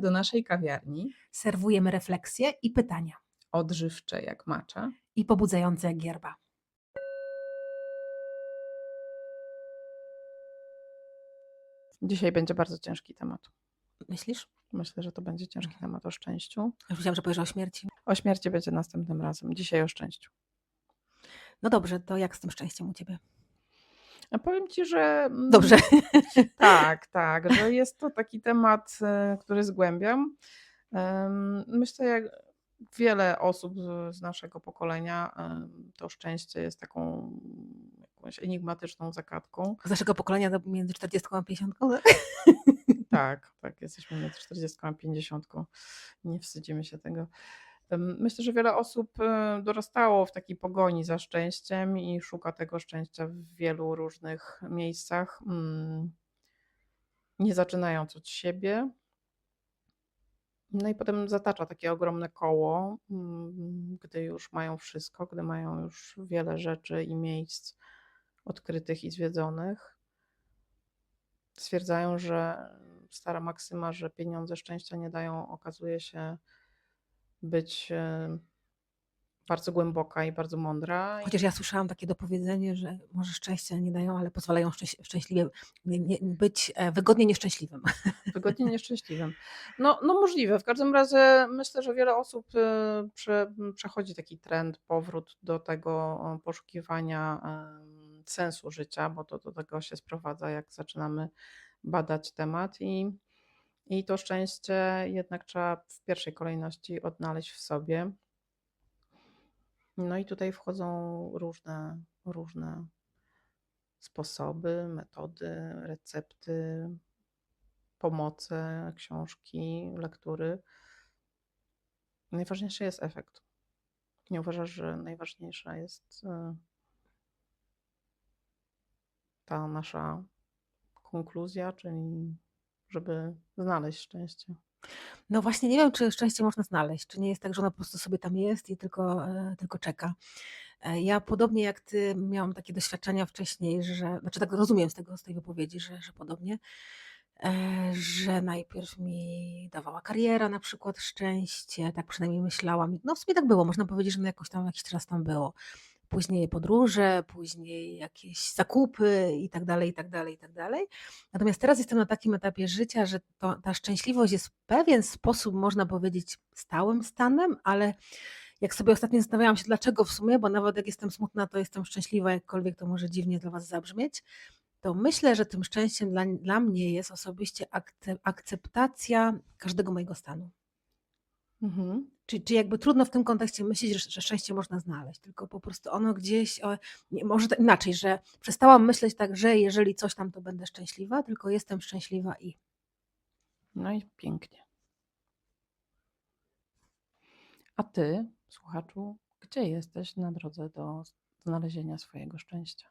do naszej kawiarni, Serwujemy refleksje i pytania. odżywcze jak macza. I pobudzające jak gierba. Dzisiaj będzie bardzo ciężki temat. Myślisz? Myślę, że to będzie ciężki temat o szczęściu. Już myślałam, że powiesz o śmierci. O śmierci będzie następnym razem. Dzisiaj o szczęściu. No dobrze, to jak z tym szczęściem u ciebie? Powiem ci, że. mm, Dobrze. Tak, tak, że jest to taki temat, e, który zgłębiam. Myślę, jak wiele osób z- naszego pokolenia, to szczęście jest taką jakąś enigmatyczną zagadką. Z naszego pokolenia między 40 a 50. tak? Tak, tak, jesteśmy między 40 a 50. Nie wstydzimy się tego. Myślę, że wiele osób e, dorastało w takiej pogoni za szczęściem i szuka tego szczęścia w wielu różnych miejscach. mm, Nie zaczynając od siebie. No i potem zatacza takie ogromne koło, mm, gdy już mają wszystko, gdy mają już wiele rzeczy i miejsc odkrytych i zwiedzonych. Stwierdzają, że stara maksyma, że pieniądze szczęścia nie dają, okazuje się być bardzo głęboka i bardzo mądra. Chociaż ja słyszałam takie dopowiedzenie, że może szczęścia nie dają, ale pozwalają szczęś- szczęśliwie być e, wygodnie nieszczęśliwym. Wygodnie nieszczęśliwym. No, no możliwe. W każdym razie myślę, że wiele osób e, prze, przechodzi taki trend, powrót do tego poszukiwania sensu życia, bo to do tego się sprowadza, jak zaczynamy badać temat i, i to szczęście jednak trzeba w pierwszej kolejności odnaleźć w sobie. No i tutaj wchodzą różne, różne sposoby, metody, recepty, pomoce, książki, lektury. Najważniejszy jest efekt. Nie uważasz, że najważniejsza jest e, ta nasza konkluzja, czyli żeby znaleźć szczęście? No właśnie nie wiem, czy szczęście można znaleźć, czy nie jest tak, że ono po prostu sobie tam jest i tylko, e, tylko czeka. E, Ja podobnie jak ty miałam takie doświadczenia wcześniej, że, znaczy tak rozumiem z tego, z tej wypowiedzi, że, że podobnie, e, że najpierw mi dawała kariera na przykład szczęście, tak przynajmniej myślałam. No w sumie tak było, można powiedzieć, że no jakoś tam jakiś czas tam było. Później podróże, później jakieś zakupy i tak dalej, i tak dalej, i tak dalej. Natomiast teraz jestem na takim etapie życia, że to, ta szczęśliwość jest w pewien sposób, można powiedzieć, stałym stanem, ale jak sobie ostatnio zastanawiałam się, dlaczego w sumie, bo nawet jak jestem smutna, to jestem szczęśliwa, jakkolwiek to może dziwnie dla Was zabrzmieć, to myślę, że tym szczęściem dla, dla mnie jest osobiście akce- akceptacja każdego mojego stanu. Mhm. Czy, czy jakby trudno w tym kontekście myśleć, że, że szczęście można znaleźć, tylko po prostu ono gdzieś, o, nie, może tak inaczej, że przestałam myśleć tak, że jeżeli coś tam, to będę szczęśliwa, tylko jestem szczęśliwa i. No i pięknie. A ty, słuchaczu, gdzie jesteś na drodze do znalezienia swojego szczęścia?